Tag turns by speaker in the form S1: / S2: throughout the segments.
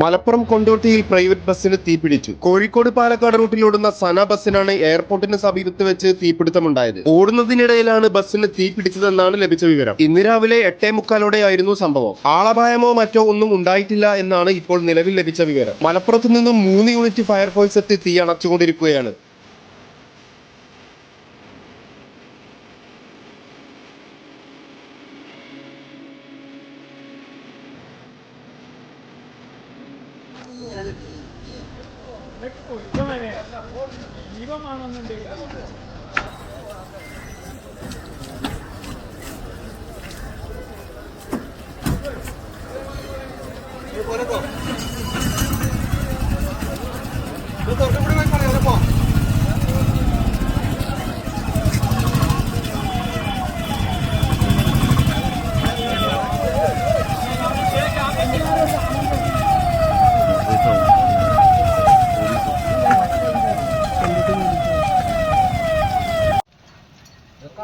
S1: Malappuram കൊണ്ടോട്ടിയിൽ private ബസ്സിന് തീപിടിച്ചു. കോഴിക്കോട് പാലക്കാട് റൂട്ടിൽ ഓടുന്ന സന ബസ്സിനാണ് എയർപോർട്ടിന് സമീപത്ത് വെച്ച് തീപിടുത്തമുണ്ടായത്. ഓടുന്നതിനിടയിലാണ് ബസ്സിന് തീപിടിച്ചതെന്നാണ് ലഭിച്ച വിവരം. ഇന്ന് രാവിലെ എട്ടേ മുക്കാലോടെയായിരുന്നു സംഭവം. ആളപായമോ മറ്റോ ഒന്നും ഉണ്ടായിട്ടില്ല എന്നാണ് ഇപ്പോൾ നിലവിൽ ലഭിച്ച വിവരം. മലപ്പുറത്ത് നിന്നും മൂന്ന് യൂണിറ്റ് ഫയർഫോഴ്സ് എത്തി തീ അണച്ചുകൊണ്ടിരിക്കുകയാണ്. 했고 이번에 이거 많았는데.
S2: 이거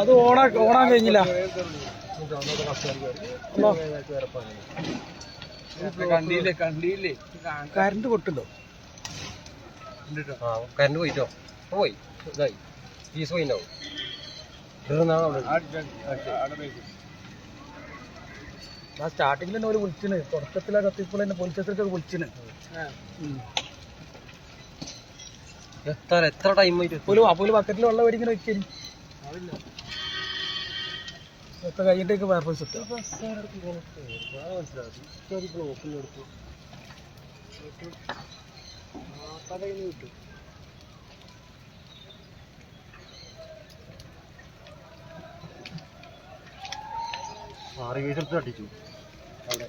S3: അത് ഓണാ ഓണാൻ കഴിഞ്ഞില്ല.
S2: കണ്ടില്ലേ കണ്ടില്ലേ?
S3: കറണ്ട്
S2: കറണ്ട് പോയിട്ടോ? പോയി. ഇതായി. ഫീസ് പോയിണ്ടാവും.
S3: ആ സ്റ്റാർട്ടിങ്ങിൽ തന്നെ ഒരു വിളിച്ചിന്. തുടക്കത്തിലെ കത്തിപ്പോൾ തന്നെ പോലീസ് സ്റ്റേഷനിലേക്ക് വിളിച്ചിന്.
S2: എത്ര എത്ര ടൈം ആയിട്ട്
S3: ഒരു അപ്പോൾ ബക്കറ്റിൽ വെള്ളം മേടിങ്ങനെ വെച്ചിന് ഒക്കെ കഴിഞ്ഞിട്ടേക്ക് പേപ്പേഴ്സ് എത്തുക
S2: ആറ് അടിച്ചു അവിടെ.